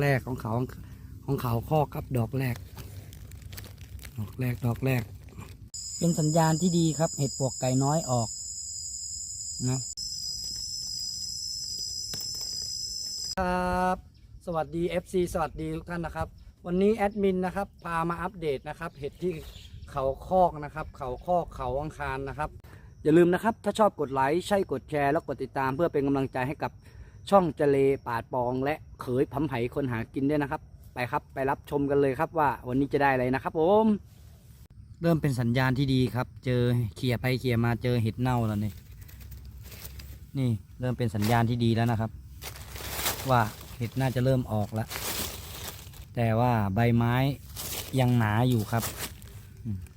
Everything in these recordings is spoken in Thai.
แรกของเขาของเขาข้อครับดอกแรก ดอกแรกดอกแรก เป็นสัญญาณที่ดีครับ เห็ดปวกไก่น้อยออกนะ ครับ สวัสดี FC สวัสดีทุกท่านนะครับ วันนี้แอดมินนะครับ พามาอัปเดตนะครับ เห็ดที่เขาคอกนะครับ เขาคอกเขาอังคารนะครับ อย่าลืมนะครับ ถ้าชอบกดไลค์ใช่กดแชร์แล้วกดติดตามเพื่อเป็นกำลังใจให้กับ ช่องเจเลปาดปอง และเขยพัมไผ่คนหากินด้วยนะครับ ไปครับไปรับชมกันเลยครับว่าวันนี้จะได้อะไรนะครับผมเริ่มเป็นสัญญาณที่ดีครับ เจอเขี่ยไปเขี่ยมาเจอเห็ดเน่าแล้วนี่นี่เริ่มเป็นสัญญาณที่ดีแล้วนะครับ ว่าเห็ดน่าจะเริ่มออกแล้ว แต่ว่าใบไม้ยังหนาอยู่ครับ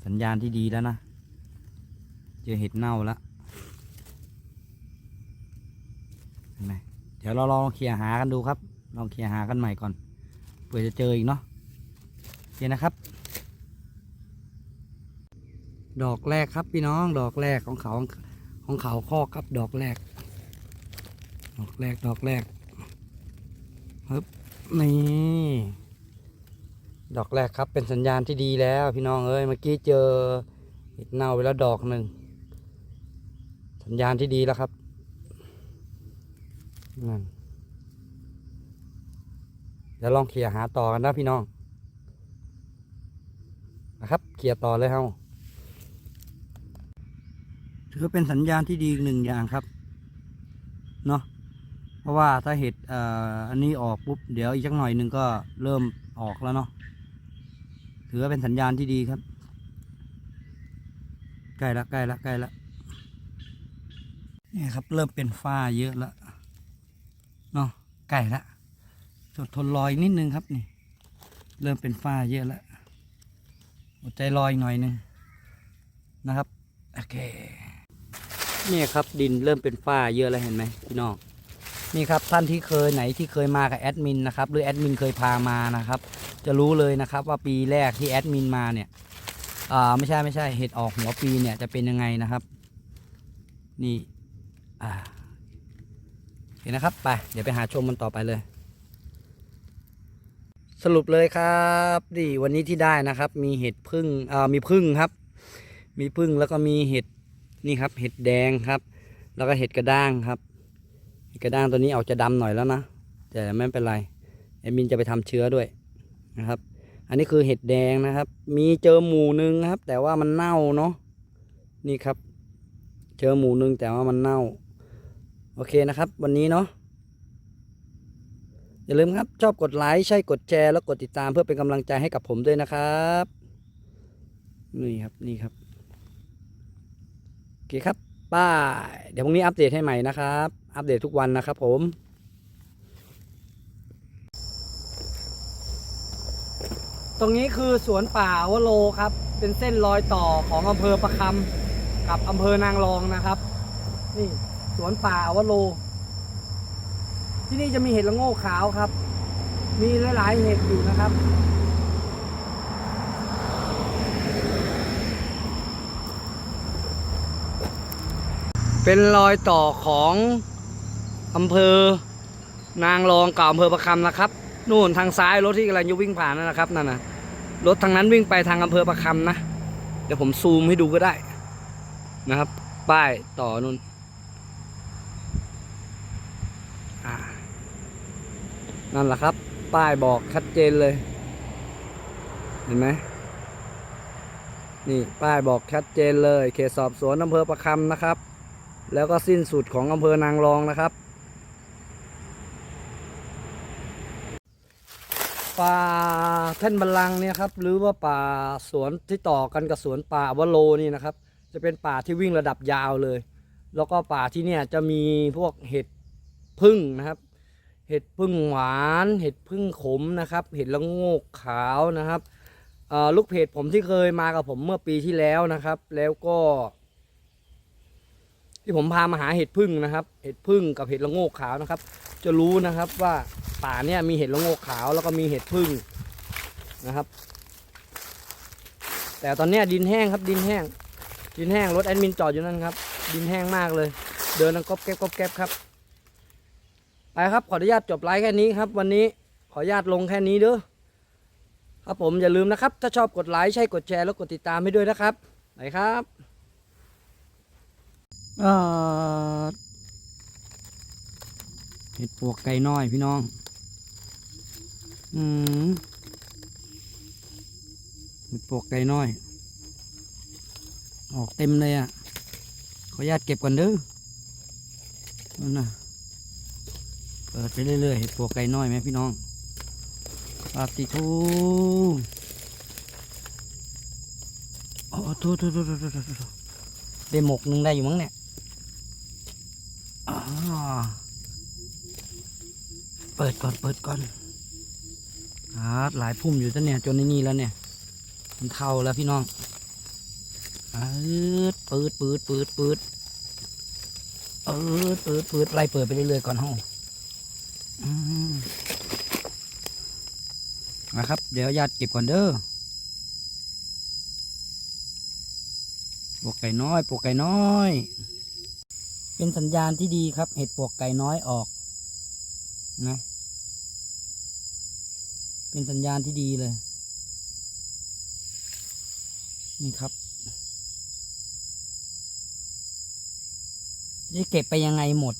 สัญญาณที่ดีแล้วนะ เจอเห็ดเน่าแล้วเห็นไหม เดี๋ยวเราลองเคลียร์หากันดูครับ ลองเคลียร์หากันใหม่ก่อนเผื่อจะเจออีกเนาะโอเคนะครับ ดอกแรกครับพี่น้องดอกแรกของเขาของเขาข้อครับดอกแรก ดอกแรกดอกแรกฮึบนี่ดอกแรกครับเป็นสัญญาณที่ดีแล้ว พี่น้องเอ้ยเมื่อกี้เจอเห็ดเน่าไปแล้วดอกหนึ่งสัญญาณที่ดีแล้วครับ นั่นเดี๋ยวลองเคลียหาต่อกันนะพี่น้องนะครับเคลียต่อเลยเฮาถือว่าเป็นสัญญาณที่ดีอีกหนึ่งอย่างครับเนาะเพราะว่าถ้าเห็ดอ่ออันนี้ออกปุ๊บเดี๋ยวอีกสักหน่อยหนึ่งก็เริ่มออกแล้วเนาะถือว่าเป็นสัญญาณที่ดีครับ ใกล้ละใกล้ละใกล้ละนี่ครับ เริ่มเป็นฝ้าเยอะแล้ว เนาะใกล้ละทนทนรอยนิดนึงครับนี่ เริ่มเป็นฝ้าเยอะแล้วอดใจรอยหน่อยนึงนะครับโอเคนี่ครับดินเริ่มเป็นฝ้าเยอะแล้วเห็นไหมพี่น้องนี่ครับท่านที่เคยไหนที่เคยมากับแอดมินนะครับหรือแอดมินเคยพามานะครับ จะรู้เลยนะครับว่าปีแรกที่แอดมินมาเนี่ยอ่าไม่ใช่ไม่ใช่เห็ดออกหัวปีเนี่ยจะเป็นยังไงนะครับ นี่อ่า นนะครับ ไป เดี๋ยวไปหาชมมันต่อไปเลย สรุปเลยครับนี่วันนี้ที่ได้นะครับ มีเห็ดพึ่งอ่ามีพึ่งครับ มีพึ่งแล้วก็มีเห็ดนี่ครับ เห็ดแดงครับ แล้วก็เห็ดกระด้างครับเห็ดกระด้างตัวนี้ออกจะดำหน่อยแล้วนะแต่ไม่เป็นไรแอดมินจะไปทำเชื้อด้วยนะครับ อันนี้คือเห็ดแดงนะครับ มีเจอหมูหนึ่งครับ แต่ว่ามันเน่าเนาะนี่ครับ เจอหมูหนึ่งแต่ว่ามันเน่า โอเคนะครับ วันนี้เนาะอย่าลืมครับ ชอบกดไลค์ใช่กดแชร์แล้วกดติดตามเพื่อเป็นกำลังใจให้กับผมด้วยนะครับนี่ครับนี่ครับโอเคครับป้ายเดี๋ยวพรุ่งนี้อัปเดตให้ใหม่นะครับ อัปเดตทุกวันนะครับผมตรงนี้คือสวนป่าวโลครับ เป็นเส้นรอยต่อของอำเภอประคำกับอำเภอนางรองนะครับ นี่ สวนป่าอวโล ที่นี่จะมีเห็ดละโง่ขาวครับ มีหลาย ๆ เห็ดอยู่นะครับ เป็นรอยต่อของอำเภอนางรองกับอำเภอประคำนะครับ นู่นทางซ้ายรถที่กำลังจะวิ่งผ่านนั่นนะครับนั่นนะรถทางนั้นวิ่งไปทางอำเภอประคำนะ เดี๋ยวผมซูมให้ดูก็ได้นะครับ ป้ายต่อนู่นอ่า นั่นแหละครับ ป้ายบอกชัดเจนเลย เห็นไหมนี่ป้ายบอกชัดเจนเลย เขตสอบสวนอำเภอประคำนะครับ แล้วก็สิ้นสุดของอำเภอนางรองนะครับ ป่าแท่นบัลลังเนี่ยครับ หรือว่าป่าสวนที่ต่อกันกับสวนป่าวโลนี่นะครับ จะเป็นป่าที่วิ่งระดับยาวเลย แล้วก็ป่าที่เนี่ยจะมีพวกเห็ดพึ่งนะครับ เห็ดพึ่งหวาน เห็ดพึ่งขมนะครับ เห็ดละโงกขาวนะครับลูกเพจผมที่เคยมากับผมเมื่อปีที่แล้วนะครับ แล้วก็ ที่ผมพามาหาเห็ดพึ่งนะครับ เห็ดพึ่งกับเห็ดละโงกขาวนะครับ จะรู้นะครับว่าป่าเนี่ยมีเห็ดละโงกขาวแล้วก็มีเห็ดพึ่งนะครับ แต่ตอนนี้ดินแห้งครับดินแห้ง ดินแห้งรถแอดมินจอดอยู่นั่นครับ ดินแห้งมากเลย เดินนังก๊อบแก๊บก๊อบแก๊บครับ ไปครับขออนุญาตจบไลฟ์แค่นี้ครับ วันนี้ขออนุญาตลงแค่นี้เด้อครับผมอย่าลืมนะครับ ถ้าชอบกดไลค์ใช่กดแชร์แล้วกดติดตามให้ด้วยนะครับไหนครับเออเห็ดปวกไก่น้อยพี่น้อง อืมเห็ดปวกไก่น้อย ออกเต็มเลยอะ ขออนุญาตเก็บก่อนเด้อนั่นน่ะ ปิดไปเรื่อยๆเห็ดปวกไก่น้อยไหมพี่น้องปาติทูโอ้ทูทูทูทูทูทูได้หมกหนึ่งได้อยู่มั้งเนี่ยอ่าเปิดก่อนเปิดก่อนอาหลายพุ่มอยู่ตั้งเนี่ยจนในนี่แล้วเนี่ย มันเท่าแล้วพี่น้องเปิดเปิดเปิดเปิดเปิดเปิดเปิดไล่เปิดไปเรื่อยๆก่อนห้อง นะครับ เดี๋ยวญาติเก็บก่อนเด้อปวกไก่น้อยปวกไก่น้อย เป็นสัญญาณที่ดีครับ เห็ดปวกไก่น้อยออกนะเป็นสัญญาณที่ดีเลย นี่ครับจะเก็บไปยังไงหมด